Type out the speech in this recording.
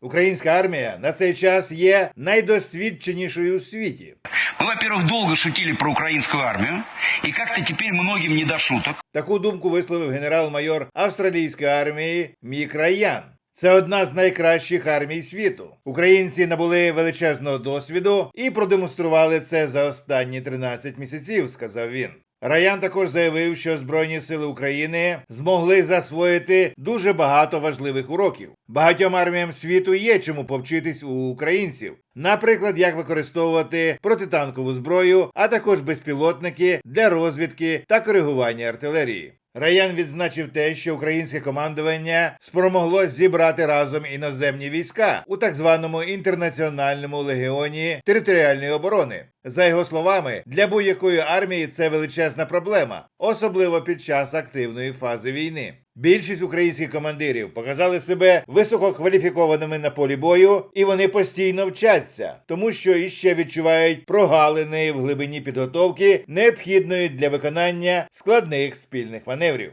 Українська армія на цей час є найдосвідченішою у світі. Мы, во-первых, долго шутили про украинскую армию, и как-то теперь многим не до шуток. Таку думку висловив генерал-майор австралійської армії Мік Раян. Це одна з найкращих армій світу. Українці набули величезного досвіду і продемонстрували це за останні 13 місяців, сказав він. Раян також заявив, що Збройні сили України змогли засвоїти дуже багато важливих уроків. Багатьом арміям світу є чому повчитись у українців. Наприклад, як використовувати протитанкову зброю, а також безпілотники для розвідки та коригування артилерії. Раян відзначив те, що українське командування спромогло зібрати разом іноземні війська у так званому інтернаціональному легіоні територіальної оборони. За його словами, для будь-якої армії це величезна проблема, особливо під час активної фази війни. Більшість українських командирів показали себе висококваліфікованими на полі бою, і вони постійно вчаться, тому що іще відчувають прогалини в глибині підготовки, необхідної для виконання складних спільних маневрів.